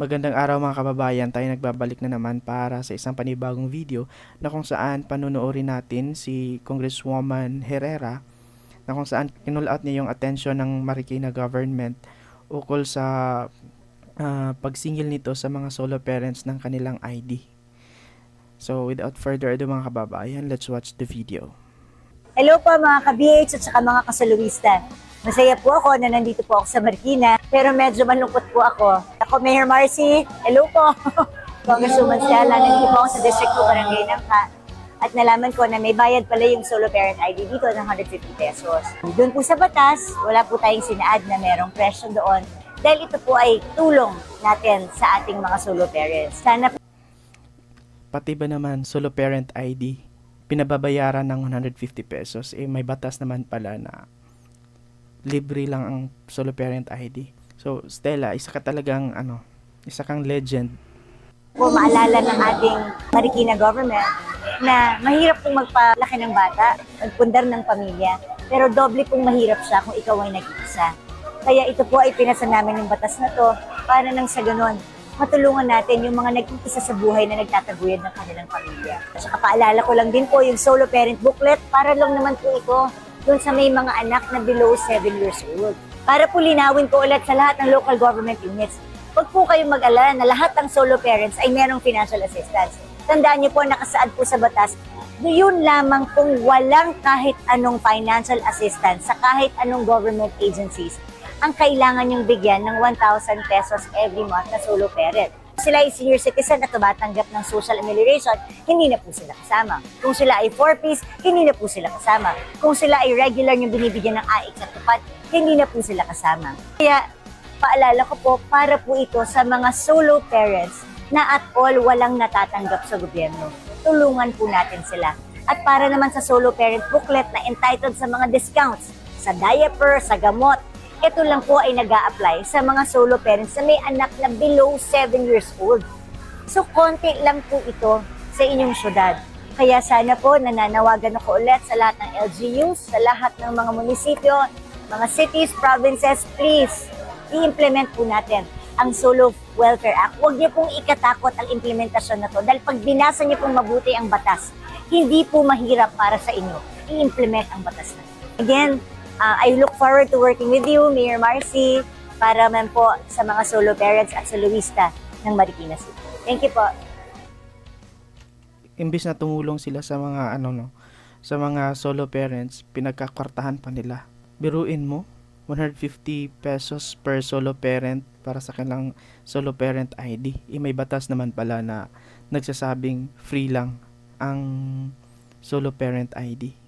Magandang araw mga kababayan, tayo nagbabalik na naman para sa isang panibagong video na kung saan panunoorin natin si Congresswoman Herrera na kung saan kinull niya yung attention ng Marikina government ukol sa ah, pagsingil nito sa mga solo parents ng kanilang ID. So without further ado mga kababayan, let's watch the video. Hello po mga ka-BH at saka mga kasaluwista. Masaya po ako na nandito po ako sa Marikina, pero medyo malungkot po ako. Ako, Mayor Marcy. Hello po. Congresswoman Stella, nandito po ako sa District 2 Barangay Nangka. At nalaman ko na may bayad pala yung solo parent ID dito ng 150 pesos. Doon po sa batas, wala po tayong sinaad na merong presyo doon dahil ito po ay tulong natin sa ating mga solo parents. Sana Pati ba naman solo parent ID, pinababayaran ng 150 pesos, eh may batas naman pala na libre lang ang solo parent ID. So, Stella, isa ka talagang ano, isa kang legend. po maalala ng ating Marikina government na mahirap pong magpalaki ng bata, magpundar ng pamilya, pero doble pong mahirap siya kung ikaw ay nag-iisa. Kaya ito po ay pinasa namin yung batas na to para nang sa ganon, matulungan natin yung mga nag-iisa sa buhay na nagtataguyod ng kanilang pamilya. At saka paalala ko lang din po yung solo parent booklet para lang naman po ito doon sa may mga anak na below 7 years old. Para po linawin ko ulit sa lahat ng local government units, huwag po kayong mag-alala na lahat ng solo parents ay merong financial assistance. Tandaan niyo po, nakasaad po sa batas, yun lamang kung walang kahit anong financial assistance sa kahit anong government agencies ang kailangan yung bigyan ng 1,000 pesos every month na solo parent. Sila ay senior citizen at tumatanggap ng social amelioration, hindi na po sila kasama. Kung sila ay 4-piece, hindi na po sila kasama. Kung sila ay regular yung binibigyan ng AIC at tupad, hindi na po sila kasama. Kaya paalala ko po, para po ito sa mga solo parents na at all walang natatanggap sa gobyerno. Tulungan po natin sila. At para naman sa solo parent booklet na entitled sa mga discounts sa diaper, sa gamot, ito lang po ay nag apply sa mga solo parents na may anak na below 7 years old. So, konti lang po ito sa inyong syudad. Kaya sana po nananawagan ako ulit sa lahat ng LGUs, sa lahat ng mga munisipyo, mga cities, provinces, please, i-implement po natin ang Solo Welfare Act. Huwag niyo pong ikatakot ang implementasyon na to dahil pag binasa niyo pong mabuti ang batas, hindi po mahirap para sa inyo i-implement ang batas na. Again, uh, I look forward to working with you, Mayor Marcy, para man po sa mga solo parents at soloista ng Marikina City. Thank you po. Imbis na tumulong sila sa mga ano no, sa mga solo parents, pinagkakwartahan pa nila. Biruin mo, 150 pesos per solo parent para sa kanilang solo parent ID. Eh, may batas naman pala na nagsasabing free lang ang solo parent ID.